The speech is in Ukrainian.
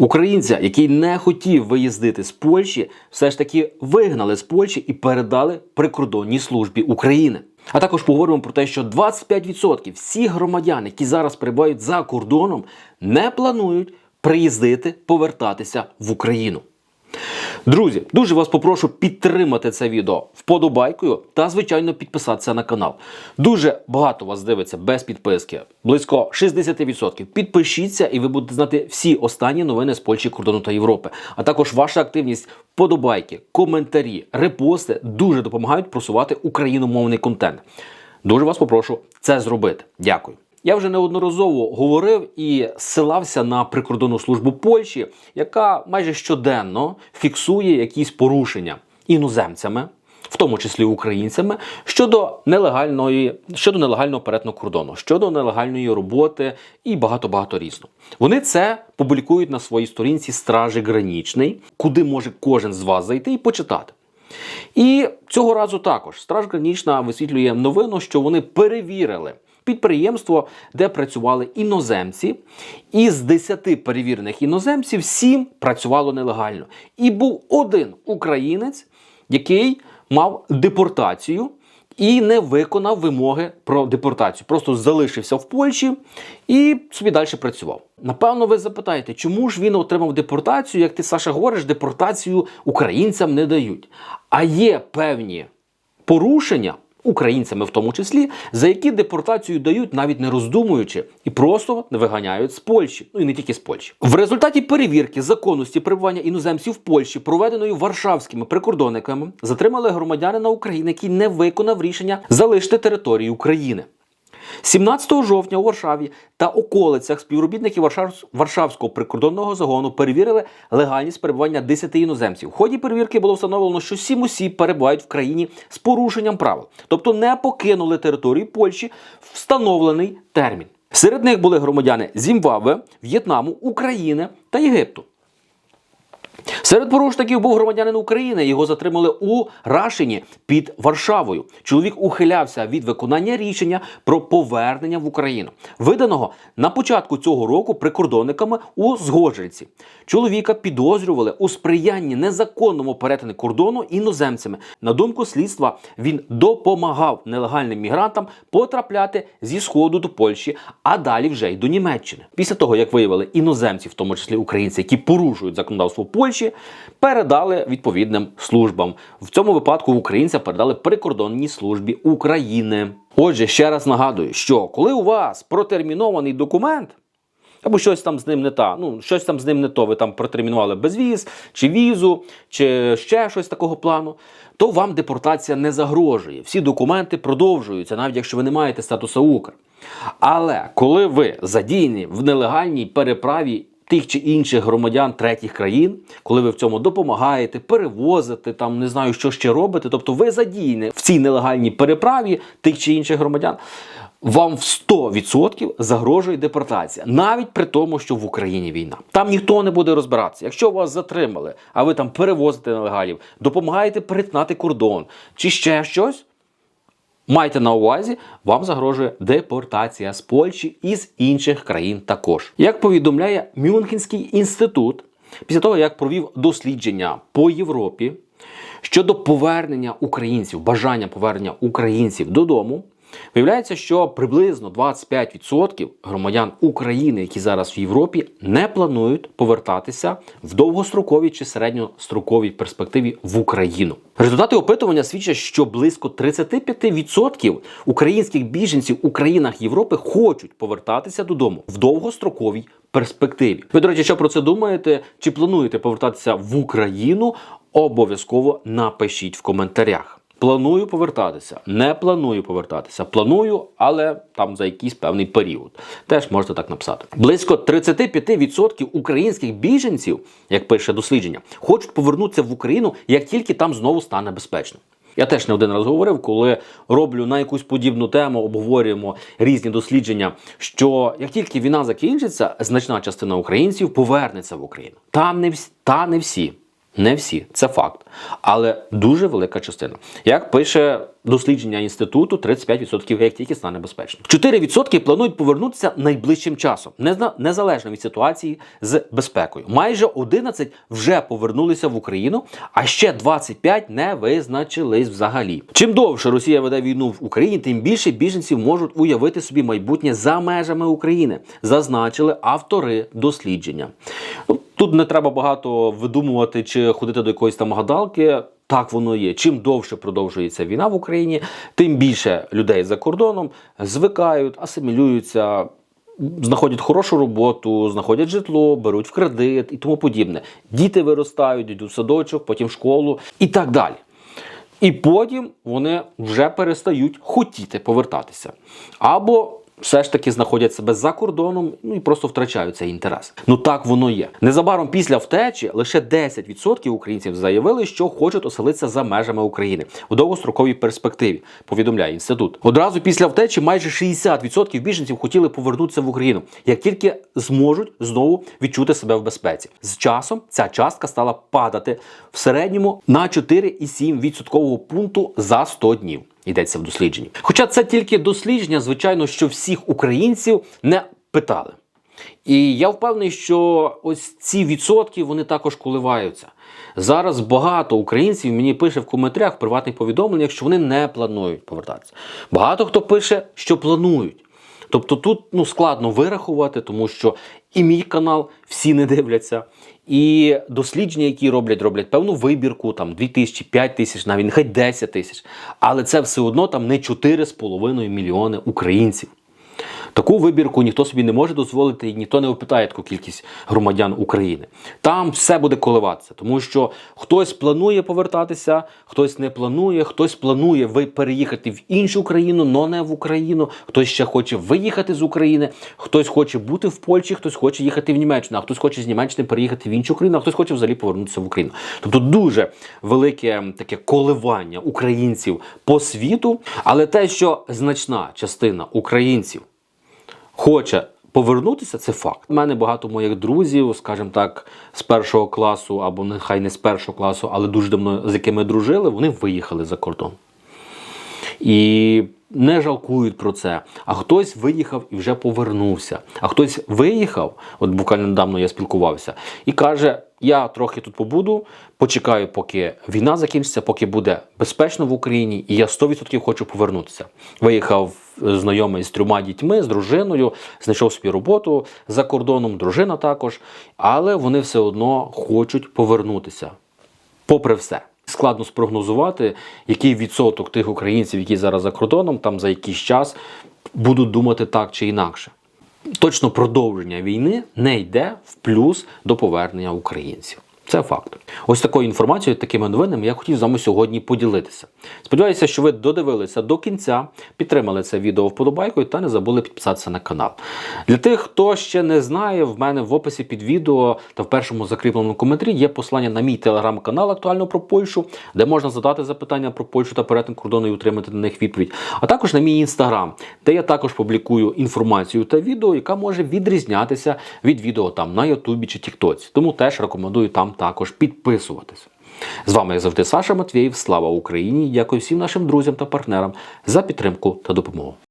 Українця, який не хотів виїздити з Польщі, все ж таки вигнали з Польщі і передали прикордонній службі України. А також поговоримо про те, що 25% всіх громадян, які зараз перебувають за кордоном, не планують приїздити повертатися в Україну. Друзі, дуже вас попрошу підтримати це відео вподобайкою та, звичайно, підписатися на канал. Дуже багато вас дивиться без підписки, близько 60%. Підпишіться, і ви будете знати всі останні новини з Польщі, кордону та Європи. А також ваша активність, вподобайки, коментарі, репости дуже допомагають просувати україномовний контент. Дуже вас попрошу це зробити. Дякую. Я вже неодноразово говорив і ссилався на прикордонну службу Польщі, яка майже щоденно фіксує якісь порушення іноземцями, в тому числі українцями, щодо нелегальної щодо нелегального перетину кордону, щодо нелегальної роботи і багато багато різного. Вони це публікують на своїй сторінці Стражі Гранічний, куди може кожен з вас зайти і почитати. І цього разу також Страж Гранічна висвітлює новину, що вони перевірили підприємство, де працювали іноземці. Із 10 перевірених іноземців 7 працювало нелегально. І був один українець, який мав депортацію. І не виконав вимоги про депортацію. Просто залишився в Польщі і собі далі працював. Напевно, ви запитаєте, чому ж він отримав депортацію, як ти, Саша, говориш, депортацію українцям не дають. А є певні порушення, українцями в тому числі, за які депортацію дають, навіть не роздумуючи, і просто виганяють з Польщі. Ну і не тільки з Польщі. В результаті перевірки законності перебування іноземців в Польщі, проведеної варшавськими прикордонниками, затримали громадянина України, який не виконав рішення залишити територію України. 17 жовтня у Варшаві та околицях співробітники Варшавського прикордонного загону перевірили легальність перебування 10 іноземців. В ході перевірки було встановлено, що 7 осіб перебувають в країні з порушенням правил, тобто не покинули територію Польщі в встановлений термін. Серед них були громадяни Зімбабве, В'єтнаму, України та Єгипту. Серед порушників був громадянин України. Його затримали у Рашині під Варшавою. Чоловік ухилявся від виконання рішення про повернення в Україну, виданого на початку цього року прикордонниками у Згоджельці. Чоловіка підозрювали у сприянні незаконному перетину кордону іноземцями. На думку слідства, він допомагав нелегальним мігрантам потрапляти зі сходу до Польщі, а далі вже й до Німеччини. Після того, як виявили іноземці, в тому числі українці, які порушують законодавство Польщі, передали відповідним службам. В цьому випадку українця передали прикордонній службі України. Отже, ще раз нагадую, що коли у вас протермінований документ. Або щось там з ним не та, ну щось там з ним не то. Ви там протермінували безвіз, чи візу, чи ще щось такого плану, то вам депортація не загрожує. Всі документи продовжуються, навіть якщо ви не маєте статусу Укр. Але коли ви задіяні в нелегальній переправі тих чи інших громадян третіх країн, коли ви в цьому допомагаєте, перевозите, там не знаю, що ще робите, тобто ви задіяні в цій нелегальній переправі тих чи інших громадян. Вам в 100% загрожує депортація, навіть при тому, що в Україні війна. Там ніхто не буде розбиратися. Якщо вас затримали, а ви там перевозите нелегалів, допомагаєте перетнати кордон чи ще щось, Майте на увазі, вам загрожує депортація з Польщі і з інших країн також. Як повідомляє Мюнхенський інститут, після того як провів дослідження по Європі щодо повернення українців, бажання повернення українців додому, виявляється, що приблизно 25% громадян України, які зараз в Європі, не планують повертатися в довгостроковій чи середньостроковій перспективі в Україну. Результати опитування свідчать, що близько 35% українських біженців у країнах Європи хочуть повертатися додому в довгостроковій перспективі. Ви, до речі, що про це думаєте? Чи плануєте повертатися в Україну? Обов'язково напишіть в коментарях. Планую повертатися, не планую повертатися. Планую, але там за якийсь певний період. Теж можете так написати. Близько 35% українських біженців, як пише дослідження, хочуть повернутися в Україну, як тільки там знову стане безпечно. Я теж не один раз говорив, коли роблю на якусь подібну тему, обговорюємо різні дослідження, що як тільки війна закінчиться, значна частина українців повернеться в Україну. Там не всі, та не всі. Не всі, це факт. Але дуже велика частина. Як пише дослідження інституту, 35% як тільки стане безпечно. 4% планують повернутися найближчим часом, незалежно від ситуації з безпекою. Майже 11 вже повернулися в Україну, а ще 25 не визначились взагалі. Чим довше Росія веде війну в Україні, тим більше біженців можуть уявити собі майбутнє за межами України, зазначили автори дослідження. Тут не треба багато видумувати чи ходити до якоїсь там гадалки. Так воно є. Чим довше продовжується війна в Україні, тим більше людей за кордоном звикають, асимілюються, знаходять хорошу роботу, знаходять житло, беруть в кредит і тому подібне. Діти виростають, йдуть в садочок, потім в школу і так далі. І потім вони вже перестають хотіти повертатися. Або все ж таки знаходять себе за кордоном, ну і просто втрачають цей інтерес. Ну так воно є. Незабаром після втечі лише 10% українців заявили, що хочуть оселитися за межами України у довгостроковій перспективі. Повідомляє інститут. Одразу після втечі майже 60% біженців хотіли повернутися в Україну, як тільки зможуть знову відчути себе в безпеці. З часом ця частка стала падати в середньому на 4,7 відсоткового пункту за 100 днів. Йдеться в дослідженні. Хоча це тільки дослідження, звичайно, що всіх українців не питали. І я впевнений, що ось ці відсотки вони також коливаються. Зараз багато українців мені пише в коментарях в приватних повідомленнях, що вони не планують повертатися. Багато хто пише, що планують. Тобто тут ну, складно вирахувати, тому що і мій канал всі не дивляться, і дослідження, які роблять, роблять певну вибірку, там 2 тисячі, 5 тисяч, навіть нехай 10 тисяч. Але це все одно там не 4,5 мільйони українців. Таку вибірку ніхто собі не може дозволити, і ніхто не опитає таку кількість громадян України. Там все буде коливатися, тому що хтось планує повертатися, хтось не планує, хтось планує переїхати в іншу країну, але не в Україну. Хтось ще хоче виїхати з України, хтось хоче бути в Польщі, хтось хоче їхати в Німеччину, а хтось хоче з Німеччини переїхати в іншу країну, а хтось хоче взагалі повернутися в Україну. Тобто дуже велике таке коливання українців по світу, але те, що значна частина українців хоче повернутися, це факт. У мене багато моїх друзів, скажімо так, з першого класу, або нехай не з першого класу, але дуже давно з якими дружили, вони виїхали за кордон. І не жалкують про це. А хтось виїхав і вже повернувся. А хтось виїхав, от буквально недавно я спілкувався, і каже: я трохи тут побуду, почекаю, поки війна закінчиться, поки буде безпечно в Україні, і я 100% хочу повернутися. Виїхав знайомий з трьома дітьми, з дружиною, знайшов собі роботу за кордоном, дружина також, але вони все одно хочуть повернутися попри все. Складно спрогнозувати, який відсоток тих українців, які зараз за кордоном, там за якийсь час будуть думати так чи інакше. Точно продовження війни не йде в плюс до повернення українців. Це факт. Ось такою інформацією, такими новинами я хотів з вами сьогодні поділитися. Сподіваюся, що ви додивилися до кінця, підтримали це відео вподобайкою та не забули підписатися на канал. Для тих, хто ще не знає, в мене в описі під відео та в першому закріпленому коментарі є посилання на мій телеграм-канал актуально про Польщу, де можна задати запитання про Польщу та перетин кордону і отримати на них відповідь. А також на мій інстаграм, де я також публікую інформацію та відео, яка може відрізнятися від відео там на Ютубі чи Тіктоці. Тому теж рекомендую там також підписуватись. З вами, як завжди, Саша Матвєєв. Слава Україні! Дякую всім нашим друзям та партнерам за підтримку та допомогу.